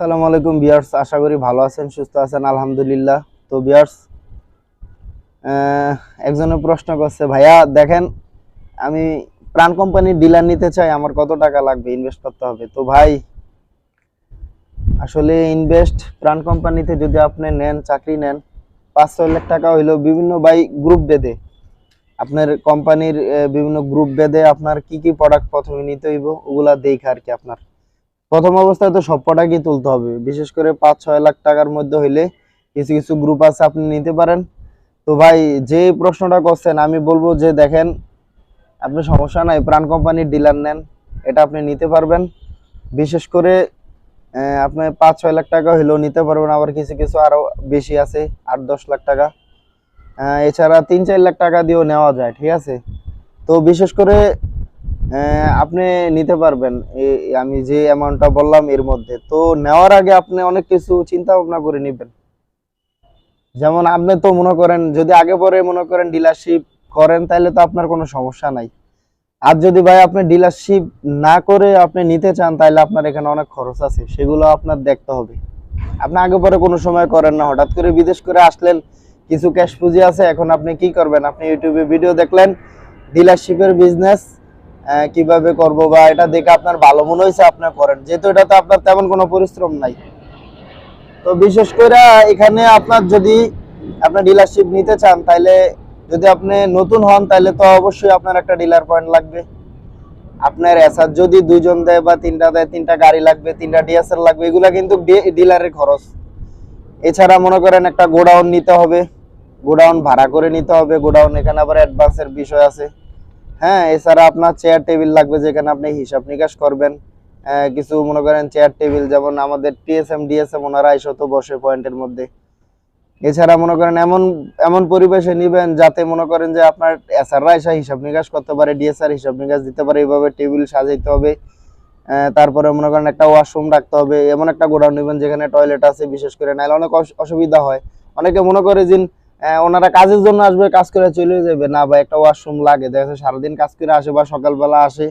আসসালামু আলাইকুম বিয়ার্স, আশা করি ভালো আছেন, সুস্থ আছেন, আলহামদুলিল্লাহ। তো বিয়ার্স একজনে প্রশ্ন করছে, ভাইয়া, দেখেন, আমি প্রাণ কোম্পানির ডিলার নিতে চাই, আমার কত টাকা লাগবে? ইনভেস্ট করতে হবে। তো ভাই, আসলে ইনভেস্ট প্রাণ কোম্পানিতে যদি আপনি নেন, চাকরি নেন পাঁচ ছয় লাখ টাকা হইলেও বিভিন্ন বাই গ্রুপ বেঁধে, আপনার কোম্পানির বিভিন্ন গ্রুপ বেঁধে আপনার কি কি প্রোডাক্ট প্রথমে নিতে হইব, ওগুলা দেখা আর কি আপনার প্রথম অবস্থায় তো সব প্রোডাক্টই তুলতে হবে। বিশেষ করে পাঁচ, ছয় লাখ টাকার মধ্যে হইলে কিছু কিছু গ্রুপ আছে, আপনি নিতে পারেন। তো ভাই, যে প্রশ্নটা করছেন, আমি বলব যে দেখেন, আপনি সমস্যা নাই, প্রাণ কোম্পানির ডিলার নেন, এটা আপনি নিতে পারবেন। বিশেষ করে আপনি পাঁচ, ছয় লাখ টাকা হইলেও নিতে পারবেন, আবার কিছু কিছু আরও বেশি আছে, আট, দশ লাখ টাকা। এছাড়া তিন, চার লাখ টাকা দিয়েও নেওয়া যায়, ঠিক আছে? তো বিশেষ করে আপনি নিতে পারবেন। আমি যে অ্যামাউন্টটা বললাম এর মধ্যে। তো নেওয়ার আগে আপনি অনেক কিছু চিন্তা ভাবনা করে নেবেন। যেমন আপনি তো মনে করেন, যদি আগে পরে মনে করেন ডিলারশিপ করেন, তাহলে তো আপনার কোনো সমস্যা নাই। আর যদি ভাই আপনি ডিলারশিপ না করে আপনি নিতে চান, তাহলে আপনার এখানে অনেক খরচ আছে। সেগুলো আপনার দেখতে হবে। আপনি আগে পরে কোনো সময় করেন না। হঠাৎ করে বিদেশ করে আসলেন, কিছু ক্যাশ পুঁজি আছে, এখন আপনি কি করবেন? আপনি ইউটিউবে ভিডিও দেখলেন ডিলারশিপের বিজনেস কীভাবে করব বা এটা দেখে আপনার ভালো মনে হয়েছে, আপনার করেন। যেহেতু এটা তো আপনার তেমন কোনো পরিশ্রম নাই। তো বিশেষ করে এখানে আপনার যদি আপনার ডিলারশিপ নিতে চান, তাহলে যদি আপনি নতুন হন, তাহলে তো অবশ্যই আপনার একটা ডিলার পয়েন্ট লাগবে। আপনার এসার যদি দুজন দেয় বা তিনটা দেয়, তিনটা গাড়ি লাগবে, তিনটা ডিএসএল লাগবে, এগুলা কিন্তু ডিলারের খরচ। এছাড়া মনে করেন একটা গোডাউন নিতে হবে, গোডাউন ভাড়া করে নিতে হবে, গোডাউন এখানে আবার অ্যাডভান্সের বিষয় আছে। হ্যাঁ এছাড়া আপনার চেয়ার টেবিল লাগবে যেখানে আপনি হিসাব নিকাশ করবেন। কিছু মনে করেন চেয়ার টেবিল যেমন আমাদের টিএসএম ডিএসএম ওনারা শত বসে পয়েন্টের মধ্যে। এছাড়া মনে করেন এমন এমন পরিবেশে নিবেন যাতে মনে করেন যে আপনার এসআররা এসে হিসাব নিকাশ করতে পারে ডিএসআর হিসাব নিকাশ দিতে পারে, এইভাবে টেবিল সাজাইতে হবে। তারপরে মনে করেন একটা ওয়াশরুম রাখতে হবে, এমন একটা গোডাউন নেবেন যেখানে টয়লেট আছে, বিশেষ করে নাহলে অনেক অস- অসুবিধা হয়। অনেকে মনে করে যে ওনারা কাজের জন্য আসবে, কাজ করে চলে যাবে। না বা একটা ওয়াশরুম লাগে। দেখা যাচ্ছে সারাদিন কাজ করে আসে বা সকালবেলা আসে।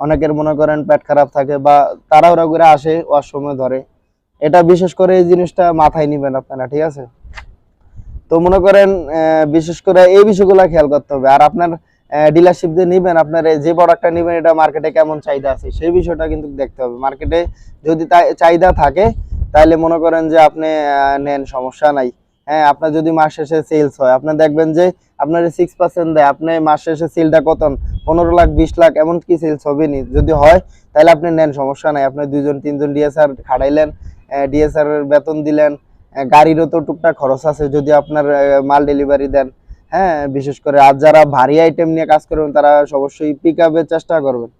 অনেকের মনে করেন পেট খারাপ থাকে বা তাড়াহুড়া করে আসে ওয়াশরুমে ধরে। এটা বিশেষ করে এই জিনিসটা মাথায় নিবেন আপনারা, ঠিক আছে? তো মনে করেন বিশেষ করে এই বিষয়গুলো খেয়াল করতে হবে। আর আপনার ডিলারশিপ যে নিবেন, আপনার যে প্রোডাক্টটা নিবেন, এটা মার্কেটে কেমন চাহিদা আছে, সেই বিষয়টা কিন্তু দেখতে হবে। মার্কেটে যদি চাহিদা থাকে, তাহলে মনে করেন যে আপনি নেন, সমস্যা নাই। হ্যাঁ আপনার যদি মাস শেষে সেলস হয়, আপনি দেখবেন যে আপনার সিক্স পার্সেন্ট দেয়, আপনি মাস শেষে সেলটা কত পনেরো লাখ, বিশ লাখ এমন কি সেলস হবে নি যদি হয়, তাহলে আপনি নেন, সমস্যা নাই। আপনি দুইজন, তিনজন ডিএসআর খাটাইলেন ডিএসআর বেতন দিলেন গাড়িরও তো টুকটাক খরচ আছে। যদি আপনার মাল ডেলিভারি দেন হ্যাঁ বিশেষ করে আর যারা ভারী আইটেম নিয়ে কাজ করবেন, তারা অবশ্যই পিক চেষ্টা করবেন।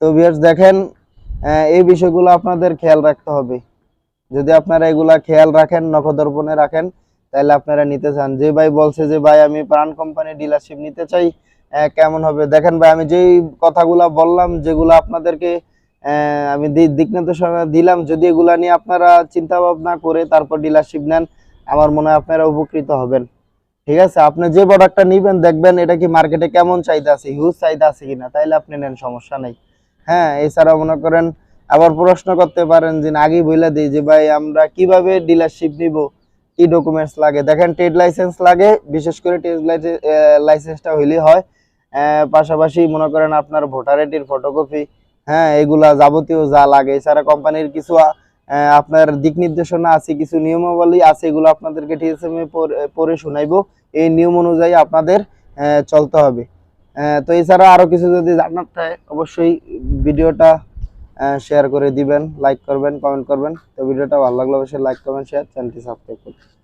তো ভিউয়ার্স দেখেন এই বিষয়গুলো আপনাদের খেয়াল রাখতে হবে। যদি আপনারা এগুলা খেয়াল রাখেন, নখদর্পণে রাখেন, তাহলে আপনারা নিতে চান। যে ভাই বলছে যে, ভাই, আমি প্রাণ কোম্পানি ডিলারশিপ নিতে চাই কেমন হবে? দেখেন ভাই, আমি যেই কথাগুলা বললাম, যেগুলো আপনাদেরকে আমি দিক নির্দেশনা দিলাম, যদি এগুলা নিয়ে আপনারা চিন্তা ভাবনা করে তারপর ডিলারশিপ নেন, আমার মনে হয় আপনারা উপকৃত হবেন। ঠিক আছে? আপনি যে প্রোডাক্টটা নিবেন, দেখবেন এটা কি মার্কেটে কেমন চাহিদা আছে হিউজ চাহিদা আছে কিনা, তাইলে আপনি নেন, সমস্যা নেই। হ্যাঁ এছাড়া মনে করেন আবার প্রশ্ন করতে পারেন যে, আগেই বলে দিই যে, ভাই, আমরা কীভাবে ডিলারশিপ নিব? কি ডকুমেন্টস লাগে? দেখেন ট্রেড লাইসেন্স লাগে, বিশেষ করে ট্রেড লাইসেন্সটা হইলেই হয়। পাশাপাশি মনে করেন আপনার ভোটার আইডির ফটোকপি হ্যাঁ এগুলা যাবতীয় যা লাগে। এছাড়া কোম্পানির কিছু আপনার দিক নির্দেশনা আছে, কিছু নিয়মাবলী আছে, এগুলো আপনাদেরকে টিএসএম এ পড়ে- পড়ে শোনাইবো। এই নিয়ম অনুযায়ী আপনাদের চলতে হবে। তো এছাড়া আরও কিছু যদি জানার থাকে, অবশ্যই ভিডিওটা শেয়ার করে দিবেন লাইক করবেন কমেন্ট করবেন। তো ভিডিওটা ভালো লাগলে অবশ্যই লাইক করবেন শেয়ার চ্যানেলটি সাবস্ক্রাইব করবেন